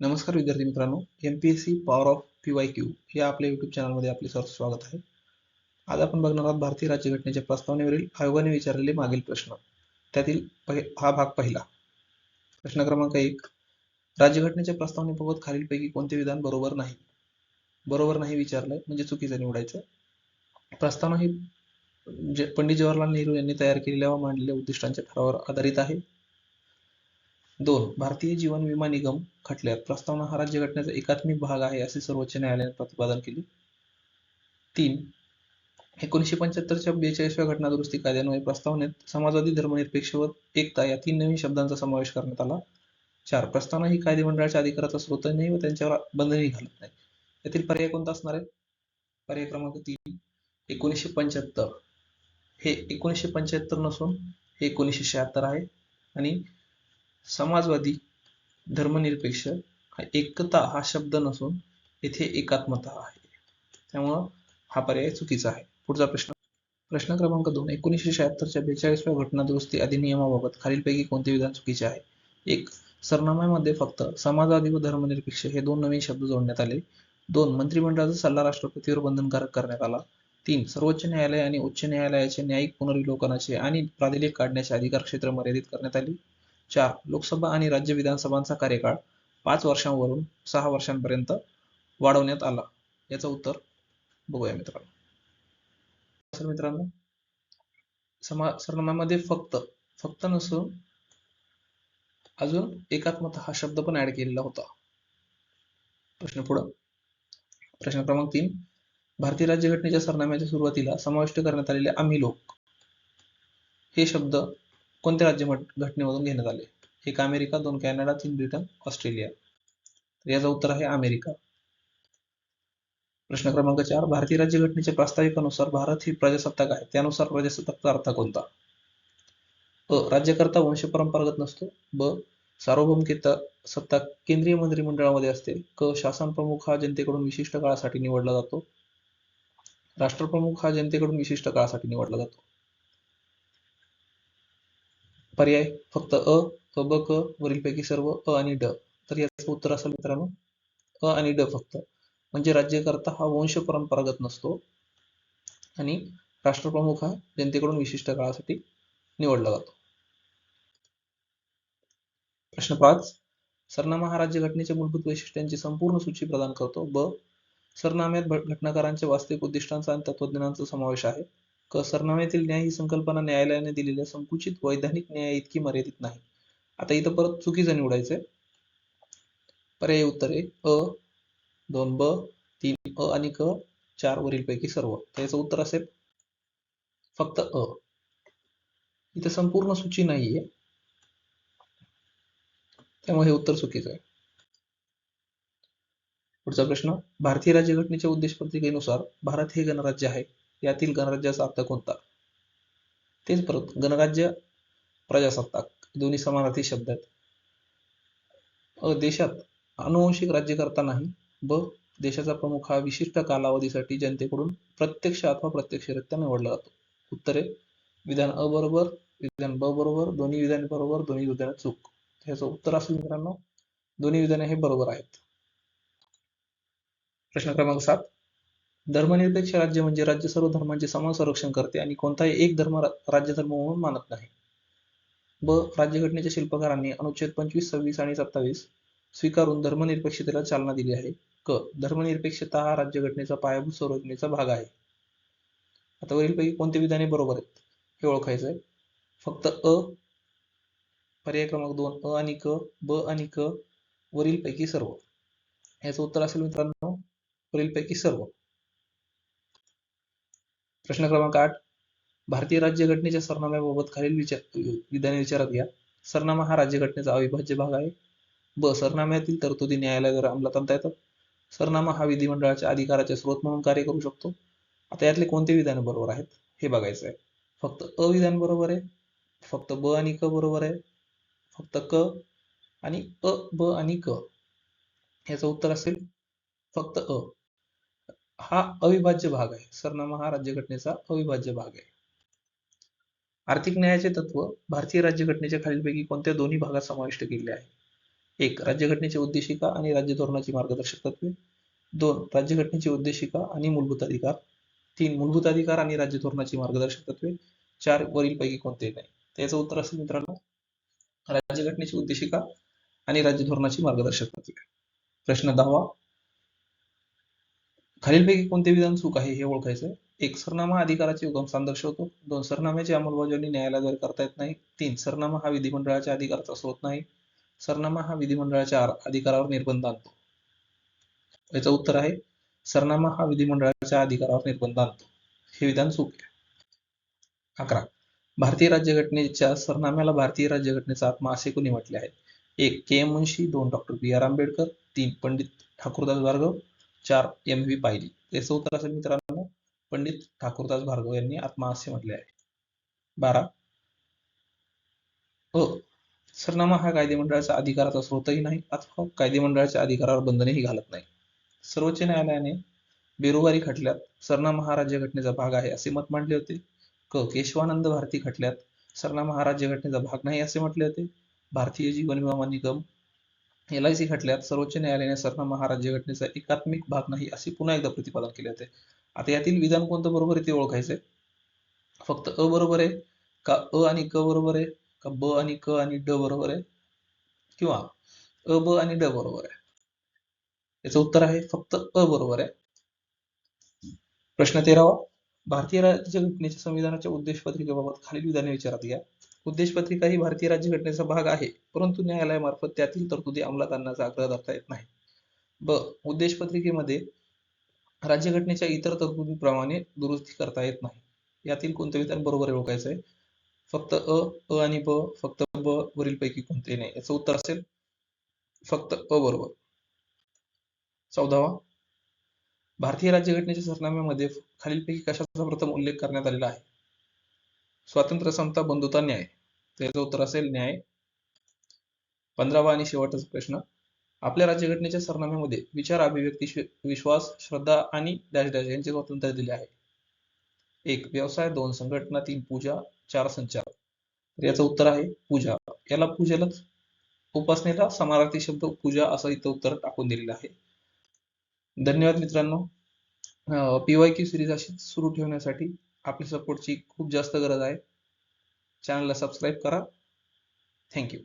नमस्कार विद्यार्थी मित्रांनो M P S C power of P Y Q या आपल्या यूट्यूब चॅनलमध्ये आपले सर्व स्वागत आहे. आज आपण बघणार आहोत भारतीय राज्यघटनेच्या प्रस्तावनेवरील आयोगाने विचारलेले मागील प्रश्न. त्यातील हा भाग पहिला. प्रश्न क्रमांक एक राज्यघटनेच्या प्रस्तावनेबाबत खालीलपैकी कोणते विधान बरोबर नाही? बरोबर नाही विचारलंय म्हणजे चुकीचं निवडायचं. प्रस्तावना ही जे पंडित जवाहरलाल नेहरू यांनी तयार केलेल्या व मांडलेल्या उद्दिष्टांच्या ठरावावर आधारित आहे. दोन भारतीय जीवन विमा निगम खटल्यात. प्रस्तावना हा राज्य घटनेचा एकात्मिक भाग आहे असे सर्वोच्च न्यायालयाने प्रतिपादन केले. तीन एकोणीसशे पंच्याहत्तरच्या बेचाळीसव्या घटना दुरुस्ती कायद्यान्वये प्रस्तावनेत समाजवादी धर्मनिरपेक्ष व एकता या तीन नवीन शब्दांचा समावेश करण्यात आला. चार प्रस्तावना ही कायदेमंडळाच्या अधिकाराचा स्रोत नाही व त्यांच्यावर बंधनही घालत नाही. यातील पर्याय कोणता असणार आहे? पर्याय क्रमांक तीन एकोणीसशे पंच्याहत्तर. हे एकोणीसशे पंच्याहत्तर नसून हे एकोणीसशे शहात्तर आहे आणि समाजवादी धर्मनिरपेक्ष हा एकता हा शब्द नसून येथे एकात्मता आहे. त्यामुळं हा पर्याय चुकीचा आहे. पुढचा प्रश्न. प्रश्न क्रमांक दोन. एकोणीसशे शहात्तरच्या बेचाळीसव्या घटना दुरुस्ती अधिनियमाबाबत खालीलपैकी कोणते विधान चुकीचे आहे? एक सरनाम्यामध्ये फक्त समाजवादी व धर्मनिरपेक्ष हे दोन नवीन शब्द जोडण्यात आले. दोन मंत्रिमंडळाचा सल्ला राष्ट्रपतीवर बंधनकारक करण्यात आला. तीन सर्वोच्च न्यायालय आणि उच्च न्यायालयाचे न्यायिक पुनर्विलोकनाचे आणि प्राधिलेख काढण्याचे अधिकार क्षेत्र मर्यादित करण्यात आले. चार लोकसभा आणि राज्य विधानसभांचा कार्यकाळ पाच वर्षांवरून सहा वर्षांपर्यंत वाढवण्यात आला. याचं उत्तर बघूया मित्रांनो. सर मित्रांनो समा सरनाम्यामध्ये फक्त फक्त नसून अजून एकात्मता हा शब्द पण ऍड केलेला होता. प्रश्न पुढं. प्रश्न क्रमांक तीन. भारतीय राज्यघटनेच्या सरनाम्याच्या सुरुवातीला समाविष्ट करण्यात आलेले आम्ही लोक. हे शब्द कोणत्या राज्य घटनेमधून घेण्यात आले? एक अमेरिका दोन कॅनडा तीन ब्रिटन ऑस्ट्रेलिया. तर याचं उत्तर आहे अमेरिका. प्रश्न क्रमांक चार भारतीय राज्यघटनेच्या प्रास्ताविकानुसार भारत ही प्रजासत्ताक आहे. त्यानुसार प्रजासत्ताकचा अर्थ कोणता? अ राज्यकर्ता वंश परंपरागत नसतो. ब सार्वभौमतेचा सत्ता केंद्रीय मंत्रिमंडळामध्ये असते. क शासन प्रमुख हा जनतेकडून विशिष्ट काळासाठी निवडला जातो. राष्ट्रप्रमुख हा जनतेकडून विशिष्ट काळासाठी निवडला जातो. पर्याय फक्त अ अ ब क वरीलपैकी सर्व अ आणि ड. तर याचं उत्तर असेल मित्रांनो अ आणि ड फक्त. म्हणजे राज्यकर्ता हा वंश परंपरागत नसतो आणि राष्ट्रप्रमुख हा जनतेकडून विशिष्ट काळासाठी निवडला जातो. प्रश्न पाच. सरनामा हा राज्यघटनेच्या मूलभूत वैशिष्ट्यांची संपूर्ण सूची प्रदान करतो. ब. सरनाम्यात घटनाकारांच्या वास्तविक उद्दिष्टांचा आणि तत्वज्ञानांचा समावेश आहे. सरनाम्यातील न्याय ही संकल्पना न्यायालयाने दिलेल्या संकुचित वैधानिक न्याय इतकी मर्यादित नाही. आता इथं परत चुकीचं निवडायचंय. पर्याय उत्तरे अ दोन ब तीन अ आणि क चार वरील पैकी सर्व. तर याचं उत्तर असेल फक्त अ. इथं संपूर्ण सूची नाहीये. त्यामुळे हे उत्तर चुकीचं आहे. पुढचा प्रश्न भारतीय राज्यघटनेच्या उद्देश पत्रिकेनुसार भारत हे गणराज्य आहे. यातील गणराज्याचा अर्थ कोणता? तेच परत गणराज्य प्रजासत्ताक. दोन्ही समानार्थी शब्द आहेत. अ देशात अनुवंशिक राज्यकर्ता नाही. ब देशाचा प्रमुख हा विशिष्ट कालावधीसाठी जनतेकडून प्रत्यक्ष अथवा प्रत्यक्षरित्या निवडला जातो. उत्तरे विधान अ बरोबर विधान ब बरोबर दोन्ही विधान बरोबर दोन्ही विधान चूक. ह्याचं उत्तर असेल मित्रांनो दोन्ही विधाने हे बरोबर आहेत. प्रश्न क्रमांक सात. धर्मनिरपेक्ष राज्य म्हणजे राज्य सर्व धर्मांचे समान संरक्षण करते आणि कोणताही एक धर्म राज्यधर्म म्हणून मानत नाही. ब राज्यघटनेच्या शिल्पकारांनी अनुच्छेद पंचवीस सव्वीस आणि सत्तावीस स्वीकारून धर्मनिरपेक्षतेला चालना दिली आहे. क धर्मनिरपेक्षता हा राज्यघटनेचा पायाभूत संरचनेचा भाग आहे. आता वरीलपैकी कोणते विधाने बरोबर आहेत? हे ओळखायचं आहे फक्त अ पर्याय क्रमांक दोन अ आणि क ब आणि क वरीलपैकी सर्व. याचं उत्तर असेल मित्रांनो वरीलपैकी सर्व. प्रश्न क्रमांक आठ. भारतीय राज्यघटनेच्या सरनाम्याबाबत खालील विचार विधाने विचारात घ्या. सरनामा हा राज्यघटनेचा अविभाज्य भाग आहे. ब. सरनाम्यातील तरतुदी न्यायालयाद्वारे अंमलात आणता येतात. सरनामा हा विधिमंडळाच्या अधिकाराचे स्रोत म्हणून कार्य करू शकतो. आता यातले कोणते विधान बरोबर आहेत हे बघायचं आहे. फक्त अ विधान बरोबर आहे फक्त ब आणि क बरोबर आहे फक्त क आणि अ ब आणि क. याचं उत्तर असेल फक्त अ. हा अविभाज्य भाग आहे. सरनामा हा राज्यघटनेचा अविभाज्य भाग आहे. आर्थिक न्यायाचे तत्व भारतीय राज्यघटनेच्या खालीलपैकी कोणत्या दोन्ही भागात समाविष्ट केले आहे? एक राज्यघटनेची उद्देशिका आणि राज्य धोरणाची मार्गदर्शक तत्वे. दोन राज्यघटनेची उद्देशिका आणि मूलभूत अधिकार. तीन मूलभूत अधिकार आणि राज्य धोरणाची मार्गदर्शक तत्वे. चार वरीलपैकी कोणते नाही. त्याचं उत्तर असेल मित्रांनो राज्यघटनेची उद्देशिका आणि राज्य धोरणाची मार्गदर्शक तत्वे. प्रश्न दहावा खालीलपैकी कोणते विधान चूक आहे हे ओळखायचं एक सरनामा अधिकाराचे उगमस्थान दर्शवतो. दोन सरनाम्याची अंमलबजावणी न्यायालयाद्वारे करता येत नाही. तीन सरनामा हा विधिमंडळाच्या अधिकाराचा स्रोत नाही. सरनामा हा विधिमंडळाच्या अधिकारावर निर्बंध आणतो. याचं उत्तर आहे सरनामा हा विधिमंडळाच्या अधिकारावर निर्बंध आणतो. हे विधान चूक आहे. अकरा भारतीय राज्यघटनेच्या सरनाम्याला भारतीय राज्यघटनेचा आत्मा असे कोणी म्हटले आहे? एक के एम मुन्शी दोन डॉक्टर बी आर आंबेडकर तीन पंडित ठाकूरदास भार्गव चार एम व्ही पाहिली. याचं उत्तर असेल मित्रांनो पंडित ठाकूरदास भार्गव यांनी आत्मा असे म्हटले आहे. बारा. अ. सरनामा हा कायदेमंडळाचा अधिकाराचा स्रोतही नाही अथवा कायदेमंडळाच्या अधिकारावर बंधनही घालत नाही. सर्वोच्च न्यायालयाने बेरोगारी खटल्यात सरनामा हा राज्यघटनेचा भाग आहे असे मत मांडले होते. क. केशवानंद भारती खटल्यात सरनामा हा राज्यघटनेचा भाग नाही असे म्हटले होते. भारतीय जीवन विमा निगम एल आय सी खटल्यात सर्वोच्च न्यायालयाने सरनामा हा राज्यघटनेचा एकात्मिक भाग नाही असे पुन्हा एकदा प्रतिपादन केले होते. आता यातील विधान कोणतं बरोबर आहे ते ओळखायचंय. फक्त अ बरोबर आहे का अ आणि क बरोबर आहे का ब आणि क आणि ड बरोबर आहे किंवा अ ब आणि ड बरोबर आहे? याचं उत्तर आहे फक्त अ बरोबर आहे. प्रश्न तेरावा भारतीय राज्यघटनेच्या संविधानाच्या उद्देश पत्रिकेबाबत खालील विधाने विचारात घ्या. उद्देशपत्रिका ही भारतीय राज्यघटनेचा भाग आहे. परंतु न्यायालयामार्फत त्यातील तरतुदी अंमलात आणण्याचा आग्रह धरता येत नाही. ब. उद्देशपत्रिकेमध्ये राज्यघटनेच्या इतर तरतुदीप्रमाणे दुरुस्ती करता येत नाही. यातील कोणतं विधान बरोबर ओळखायचं आहे फक्त अ अ आणि ब फक्त ब वरीलपैकी कोणते नाही? याचं उत्तर असेल फक्त अ बरोबर. चौदावा. भारतीय राज्यघटनेच्या सरनाम्यामध्ये खालीलपैकी कशाचा प्रथम उल्लेख करण्यात आलेला आहे? स्वातंत्र्य समता बंधुता न्याय. त्याचं उत्तर असेल न्याय. पंधरावा आणि शेवटचा प्रश्न. आपल्या राज्यघटनेच्या सरनाम्यामध्ये विचार अभिव्यक्ती विश्वास श्रद्धा आणि डॅश डॅश यांचे स्वातंत्र्य दिले आहे. एक व्यवसाय. दोन संघटना. तीन पूजा. चार संचार. तर याचं उत्तर आहे पूजा. याला पूजेलाच उपासनेला समानार्थी शब्द पूजा असं इथं उत्तर टाकून दिलेलं आहे. धन्यवाद मित्रांनो. पीवाय क्यू सिरीज अशीच सुरू ठेवण्यासाठी आपल्या सपोर्टची खूप जास्त गरज आहे. चॅनलला सबस्क्राईब करा. थँक्यू